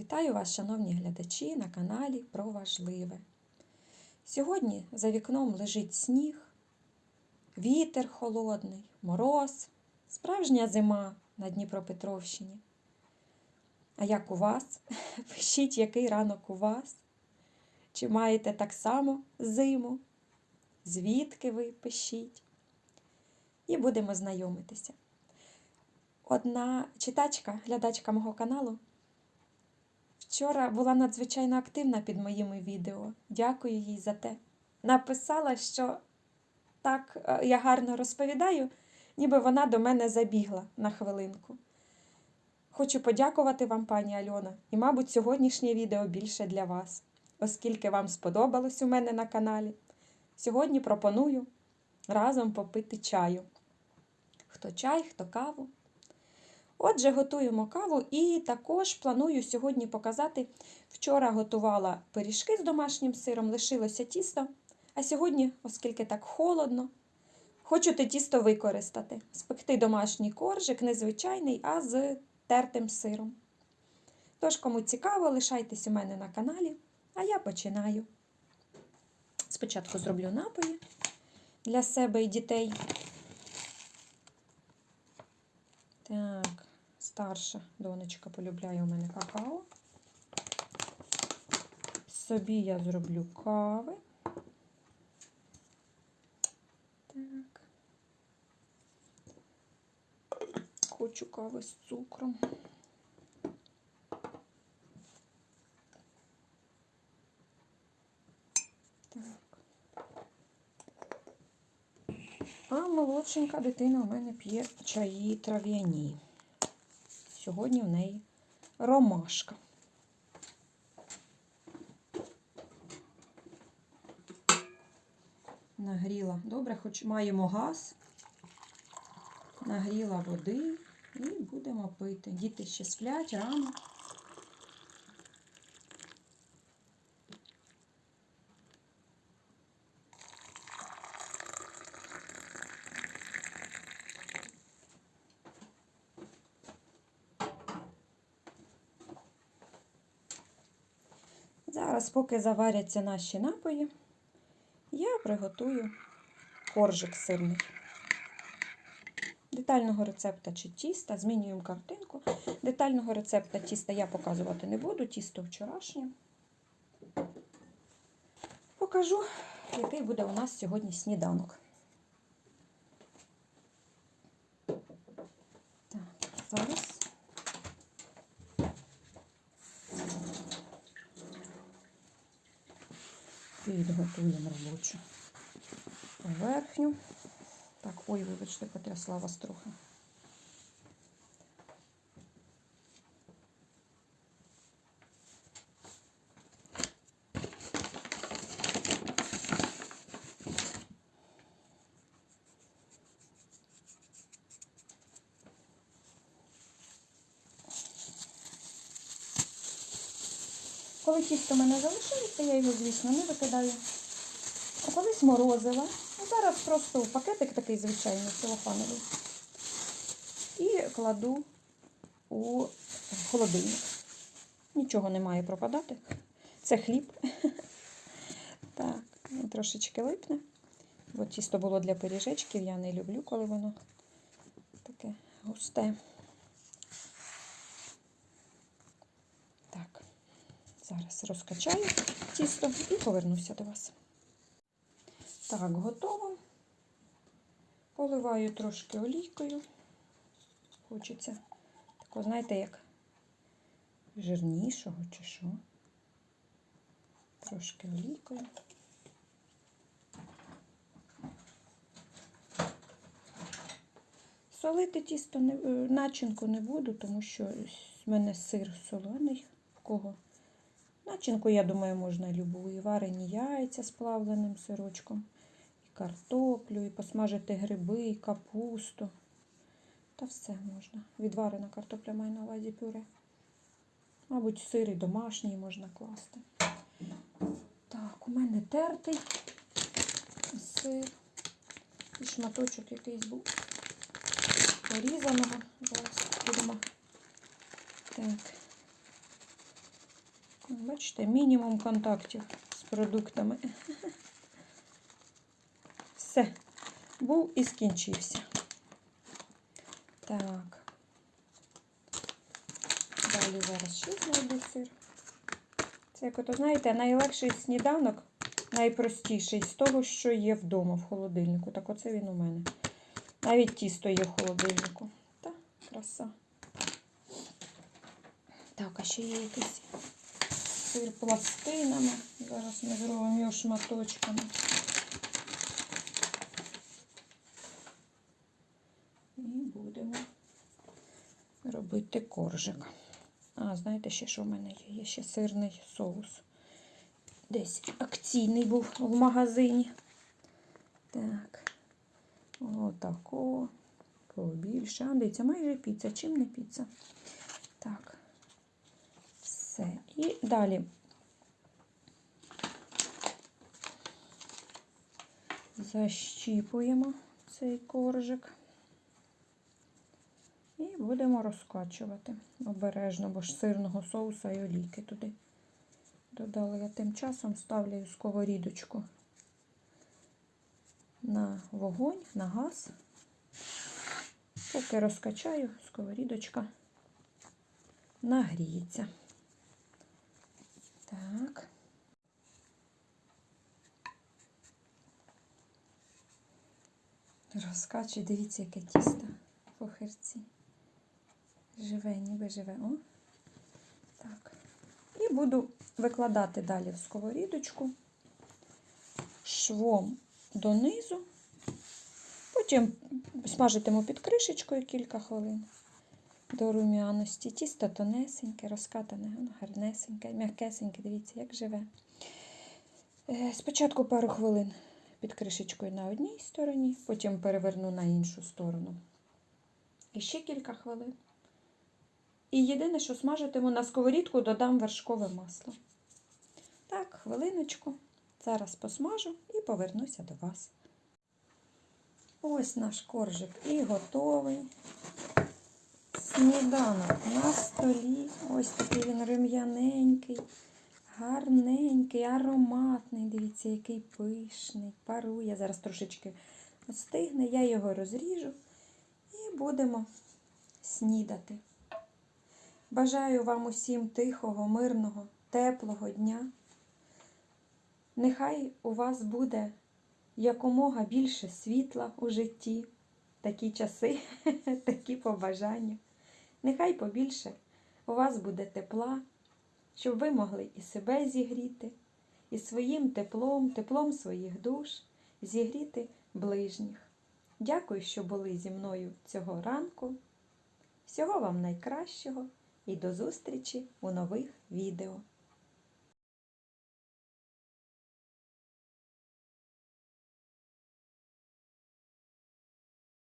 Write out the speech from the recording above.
Вітаю вас, шановні глядачі, на каналі про важливе. Сьогодні за вікном лежить сніг, вітер холодний, мороз, справжня зима на Дніпропетровщині. А як у вас? Пишіть, який ранок у вас? Чи маєте так само зиму? Звідки ви пишіть? І будемо знайомитися. Одна читачка, глядачка мого каналу, вчора була надзвичайно активна під моїми відео. Дякую їй за те. Написала, що так е, я гарно розповідаю, ніби вона до мене забігла на хвилинку. Хочу подякувати вам, пані Альона, і, мабуть, сьогоднішнє відео більше для вас, оскільки вам сподобалось у мене на каналі. Сьогодні пропоную разом попити чаю. Хто чай, хто каву. Отже, готуємо каву і також планую сьогодні показати. Вчора готувала пиріжки з домашнім сиром, лишилося тісто. А сьогодні, оскільки так холодно, хочу те тісто використати. Спекти домашній коржик, незвичайний, а з тертим сиром. Тож, кому цікаво, лишайтесь у мене на каналі, а я починаю. Спочатку зроблю напої для себе і дітей. Так, старша донечка полюбляє у мене какао. Собі я зроблю кави. Так. Хочу кави з цукром. А молодшенька дитина у мене п'є чаї трав'яні. Сьогодні в неї ромашка. Нагріла. Добре, хоч маємо газ, нагріла води і будемо пити. Діти ще сплять рано. Зараз, поки заваряться наші напої, я приготую коржик сирний. Детального рецепта чи тіста, змінюємо картинку. Детального рецепта тіста я показувати не буду, тісто вчорашнє. Покажу, який буде у нас сьогодні сніданок. Так, зараз. Підготуємо робочу поверхню. Так, ой, вибачте, потрясла вас трохи. Коли тісто в мене залишається, я його, звісно, не викидаю. А колись морозила. А зараз просто в пакетик такий звичайний, целофановий. І кладу у холодильник. Нічого не має пропадати. Це хліб. Так, трошечки липне. Бо тісто було для пиріжечків, я не люблю, коли воно таке густе. Так, зараз розкачаю тісто і повернуся до вас. Так, готово. Поливаю трошки олійкою. Хочеться такого, знаєте, як жирнішого чи що. Трошки олійкою. Солити тісто е, начинку не буду, тому що в мене сир солоний. В кого? Начинку, я думаю, можна любу. І варені яйця з плавленим сирочком, і картоплю, і посмажити гриби, і капусту. Та все можна. Відварена картопля має на увазі пюре. Мабуть, сир і домашній можна класти. Так, у мене тертий сир. І шматочок якийсь був порізаного. Зараз будемо так. Бачите, мінімум контактів з продуктами. Все, був і скінчився. Так. Далі зараз ще знайду сир. Це, як ото, знаєте, найлегший сніданок, найпростіший з того, що є вдома в холодильнику. Так оце він у мене. Навіть тісто є в холодильнику. Та, краса. Так, а ще є якийсь сир пластинами. Зараз ми зробимо його шматочками. І будемо робити коржик. А, знаєте, ще що в мене є? Є ще сирний соус. Десь акційний був в магазині. Так. Отако. Побільше. А, дивіться, майже піца. Чим не піца? Так. Все. І далі. Защіпуємо цей коржик. І будемо розкачувати обережно, бо ж сирного соуса і олійки туди додали. Я тим часом ставлю сковорідочку на вогонь, на газ. Поки розкачаю, сковорідочка нагріється. Так. Розкачую, дивіться, яке тісто по херці. Живе, ніби живе. О. Так. І буду викладати далі в сковорідочку швом донизу. Потім смажитиму під кришечкою кілька хвилин до рум'яності. Тісто тонесеньке, розкатане, гарнесеньке, м'якесеньке, дивіться, як живе. Е, Спочатку пару хвилин під кришечкою на одній стороні, потім переверну на іншу сторону. І ще кілька хвилин. І єдине, що смажитиму на сковорідку, додам вершкове масло. Так, хвилиночку. Зараз посмажу і повернуся до вас. Ось наш коржик і готовий. Сніданок на столі. Ось такий він рум'яненький, гарненький, ароматний. Дивіться, який пишний, парує. Зараз трошечки остигне, я його розріжу і будемо снідати. Бажаю вам усім тихого, мирного, теплого дня. Нехай у вас буде якомога більше світла у житті, такі часи, такі побажання. Нехай побільше у вас буде тепла, щоб ви могли і себе зігріти, і своїм теплом, теплом своїх душ зігріти ближніх. Дякую, що були зі мною цього ранку. Всього вам найкращого і до зустрічі у нових відео.